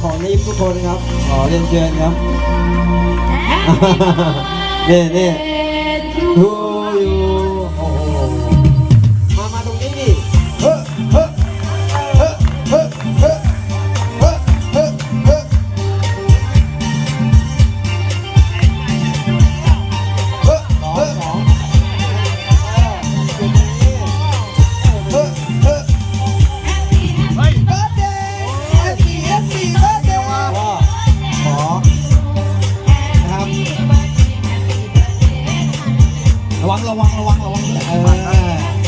ของนิฟทุกคนครับ ขอเรียนเชิญครับ นี่นี่ to ระวังระวังระวังระวังเออ